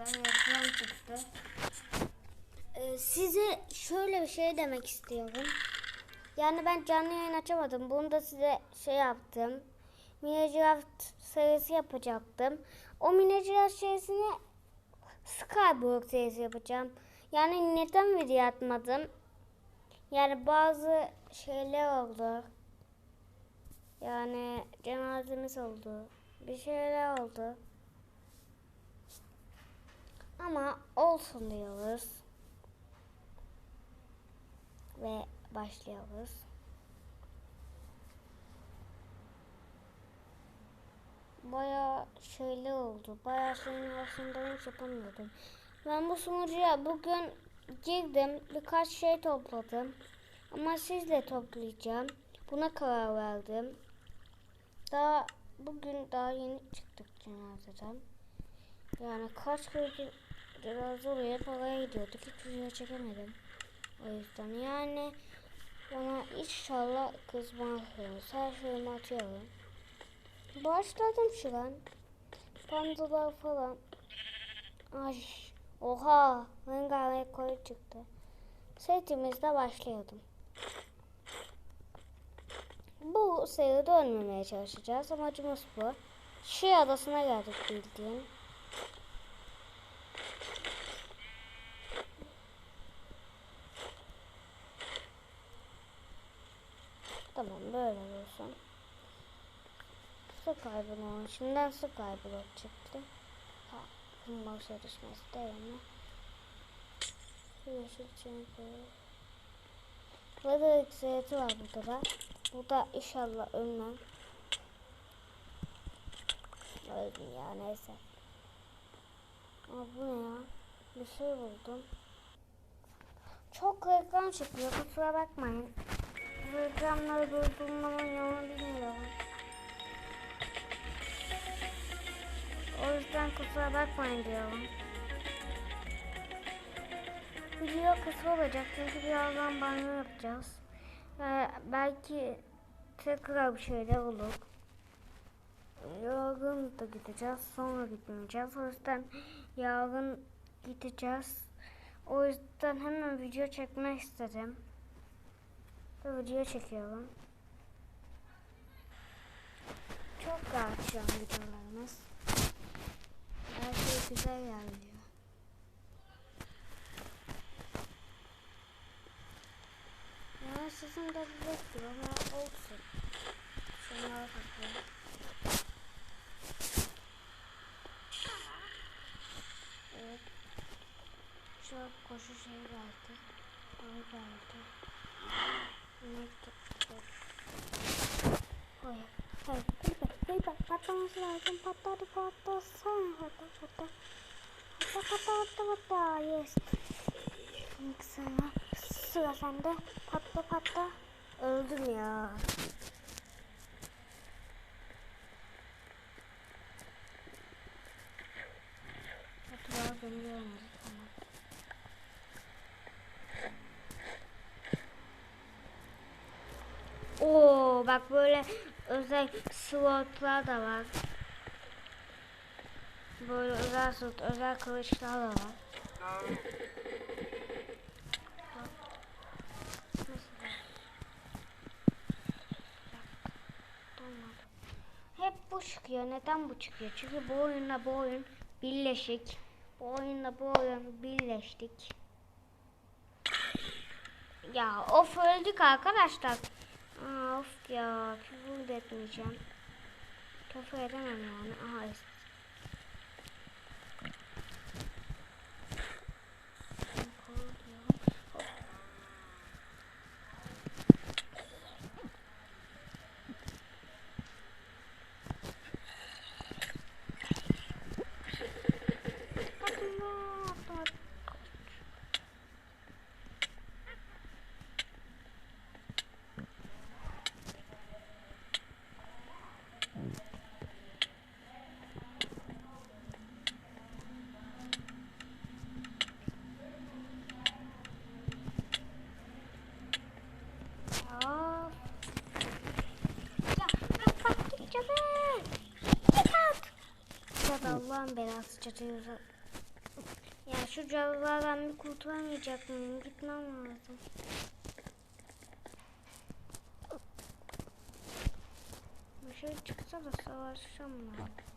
An ekran çıktı. Ee, size şöyle bir şey demek istiyorum. Yani ben canlı yayın açamadım. Bunu da size şey yaptım. Minecraft serisi yapacaktım. O Minecraft serisini Skyblock serisi yapacağım. Yani neden video atmadım? Yani bazı şeyler oldu. Yani cenazemiz oldu. Bir şeyler oldu. Ama olsun diyoruz. Ve başlıyoruz. Baya şeyler oldu. Baya şeyin aslında hiç yapamıyordum. Ben bu sunucuya bugün girdim. Birkaç şey topladım. Ama sizle toplayacağım. Buna karar verdim. Daha bugün daha yeni çıktık cenazeden. Yani kaç gündür cenaze oraya paraya gidiyorduk. Hiç video çekemedim. O yüzden yani bana inşallah kızmazsınız. Her şeyimi atıyorum. Başladım şu an. Pandalar falan. Ay. Oha. Rengarenk koyu çıktı. Setimizde başlayalım. Bu seride ölmemeye çalışacağız. Amacımız bu. Şey adasına geldik bildiğin. Tamam böyle olsun. Su kaybı olsun. Şimdiden su kaybı çıktı. Ha, başa düşmesi değil mi? Yeşil çünkü. Burada yükselti var burada da. Burada inşallah ölmem. Öldüm ya neyse. Aa, bu ne ya? Bir şey buldum. Çok reklam çıkıyor kusura bakmayın. Bu reklamları durdurmanın yolunu bilmiyorum. O yüzden kusura bakmayın diyorum. Video kısa olacak çünkü birazdan banyo yapacağız. Ee, belki tekrar bir şeyler olur. Yarın da gideceğiz. Sonra gitmeyeceğiz. O yüzden yarın gideceğiz. O yüzden hemen video çekmek istedim. Ve video çekiyorum. Çok rahat şu an videolarımız. Her şey güzel ilerliyor. Ya sizin de bir ama olsun. Şunlara bakayım. Evet. Şu koşu şey geldi. O geldi. Mektup. Hayır. Hayır. Hayır. Hayır. Patlaması lazım. Patladı patlasana. Patla patla. Patla patla patla patla. Yes. Şimdi sana sıra sende. Patla patla. Öldüm ya. Görmedi. Tamam. Oo bak böyle özel slotlar da var. Böyle özel slot, özel kılıçlar da var. Hep bu çıkıyor. Neden bu çıkıyor? Çünkü bu oyunla bu oyun birleşik. Bu oyunla bu oyun birleştik. Ya of öldük arkadaşlar. Aa, of ya küfür etmeyeceğim. Küfür edemem yani. Aha ist- Of. Ya bak bak git cadı. Git at. Ya da Allah'ın belası cadıyı Ya şu cadılardan bir kurtulamayacak mıyım? Gitmem lazım. Bir şey çıksa da savaşacağım ben.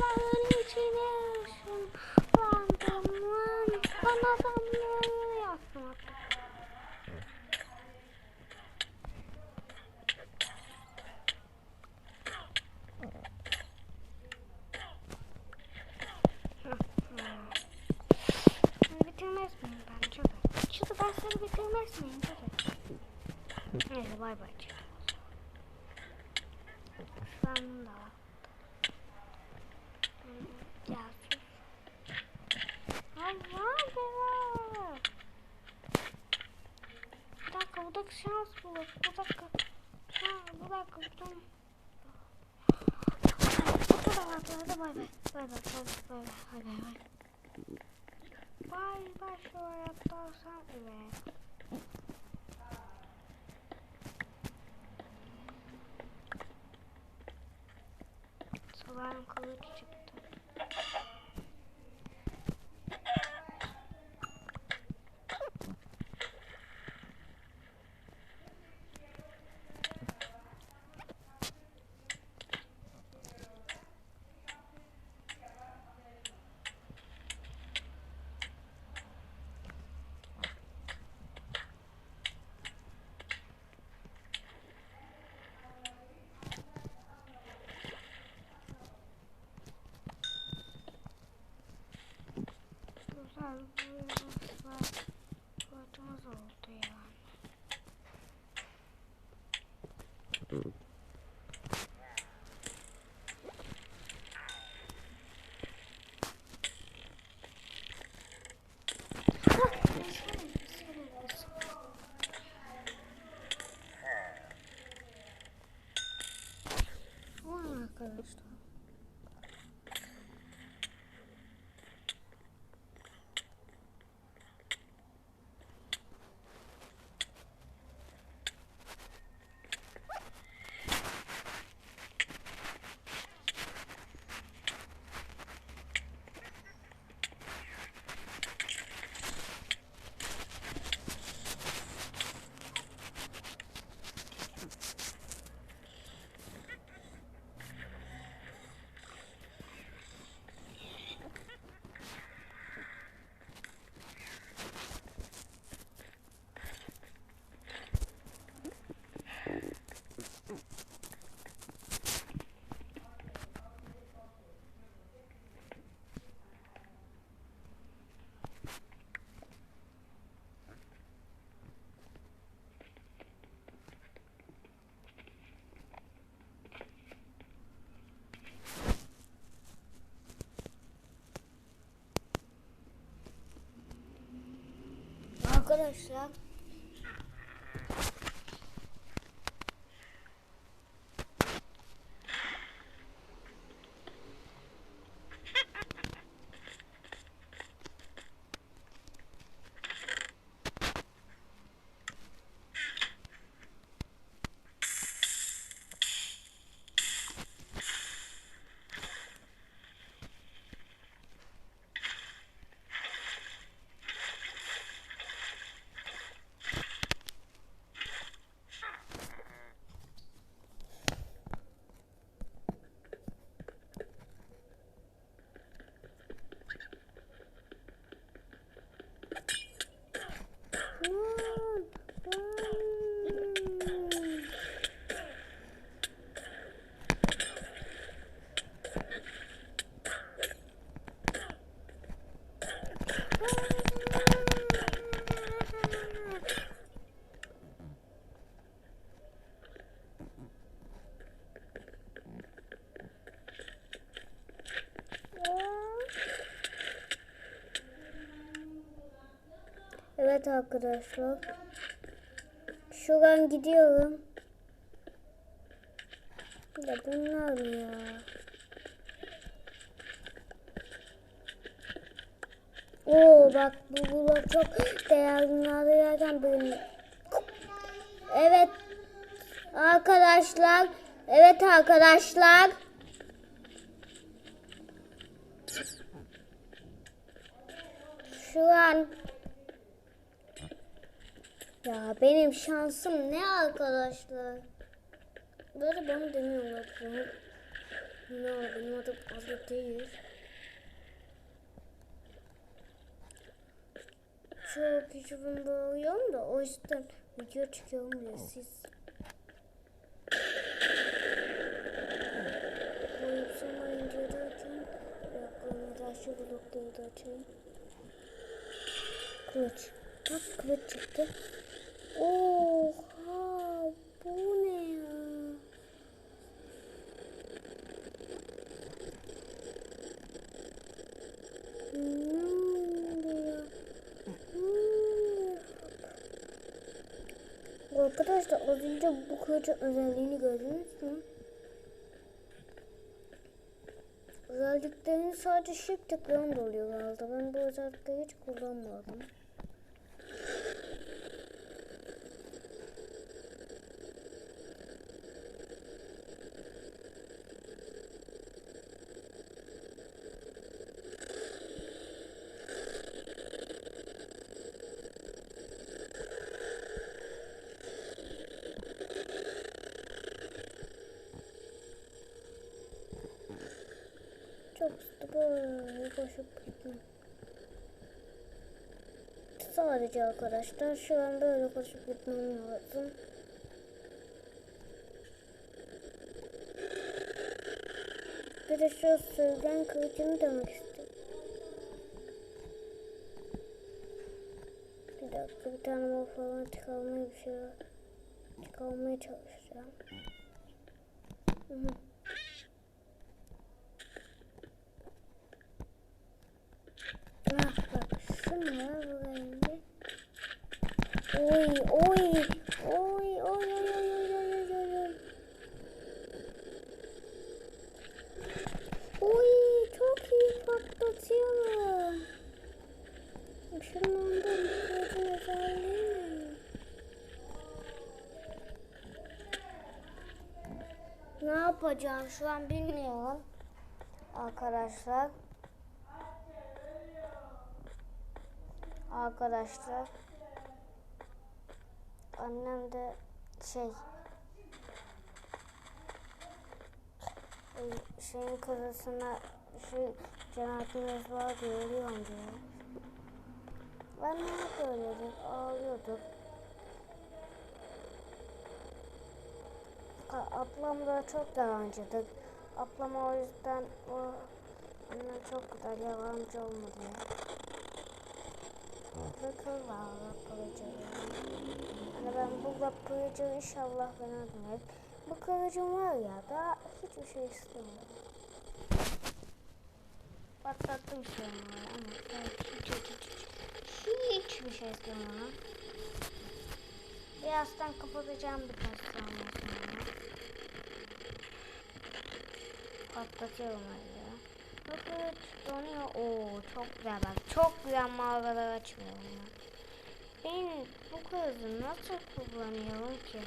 Lan içine ışınlandım yaktım hatta. Seni bitirmez miyim ben Cadı? Cadı ben seni bitirmez miyim Cadı? Neyse bay bay Cadı. Sen de. Ya sus. Allah Allah. Bir dakika bu dakika şans bulur. Bu dakika. Ha bu dakika buradan. Bu kadar bay bay. Bay bay bay bay bay bay bay. Bay bay şu hayatta sen evet. Sabahın kılıç çıktı. Arkadaşlar arkadaşlar. Şu an gidiyorum. Ya bunlar ya? Oo bak bu blok çok değerli arıyorken benim. Evet arkadaşlar. Evet arkadaşlar. Şu an ya benim şansım ne arkadaşlar? Böyle bana demiyorlar. Bunu ne benim adım Azra değil. Çok küçüğüm bağırıyorum da o yüzden video çıkıyorum diye siz. Bu yüksel incelerken bir dakika neden şu blokları da açayım. Kılıç. Bak kılıç çıktı. Oha bu ne ya? Oluyor? Hmm. Arkadaşlar az önce bu kılıcın özelliğini gördünüz mü? Özelliklerini sadece shift tıklayınca oluyor herhalde. Ben bu özellikleri hiç kullanmadım. Çok sıkı böyle koşup gittim. Sadece arkadaşlar şu an böyle koşup gitmem lazım. Bir de şu sürgen kılıcını demek istiyorum. Bir dakika bir tane mor falan çıkarmaya bir şey var. Çıkarmaya çalışacağım. Hı hı. Oy oy oy oy oy oy oy oy oy oy oy. Çok iyi patlatıyorum. Da ihtiyacın özelliği ne? Ne yapacağım şu an bilmiyorum. Arkadaşlar. Arkadaşlar. Annem de şey şeyin kızısına şu cenazemiz var diye ölüyorum diyor. Ben ne böyledir ağlıyordum. A- Ablam da çok yalancıdır. Ablam o yüzden o annem çok güzel yalancı olmadı ya. Bakın var kılıcı. Hani ben bu kılıcı inşallah ben öldürmek. Bu kılıcım var ya da hiçbir şey istemiyorum. Patlattım an ama ben hiç, hiç, hiç, hiçbir şey istemiyorum. Birazdan kapatacağım birkaç saniye sonra. Patlatıyorum öyle. Kılıç donuyor. Oo çok güzel bak. Çok güzel mağaralar açmıyorum ya. Ben bu kılıcı nasıl kullanıyorum ki?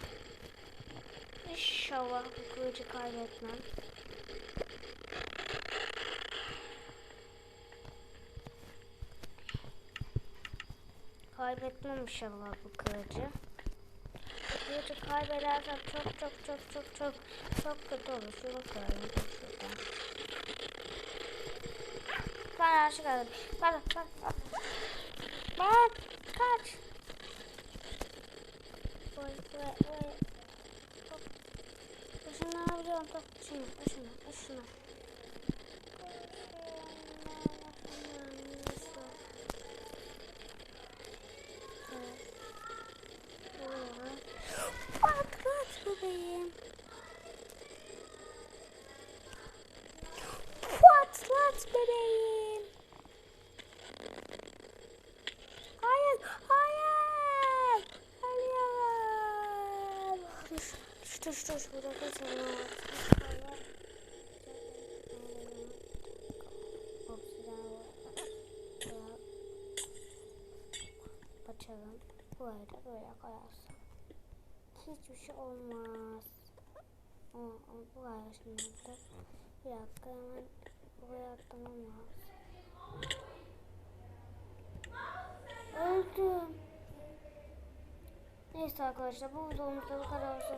İnşallah bu kılıcı kaybetmem. Kaybetmem inşallah bu kılıcı. Bu kılıcı kaybedersem çok çok çok çok çok çok kötü olur. Şunu şuradan. para a chegada. Para, para, para. Bate, bate. Oi, oi, oi. Hoje não abriu, hoje não, hoje não, hoje não. Tuş tuş burada keselim. Açalım. Burayı da böyle koyarsın. Hiçbir şey olmaz. O, buraya şimdi de. Bir dakika hemen buraya atlamam lazım. Öldüm. Neyse arkadaşlar bu videomuzda bu kadar olsun.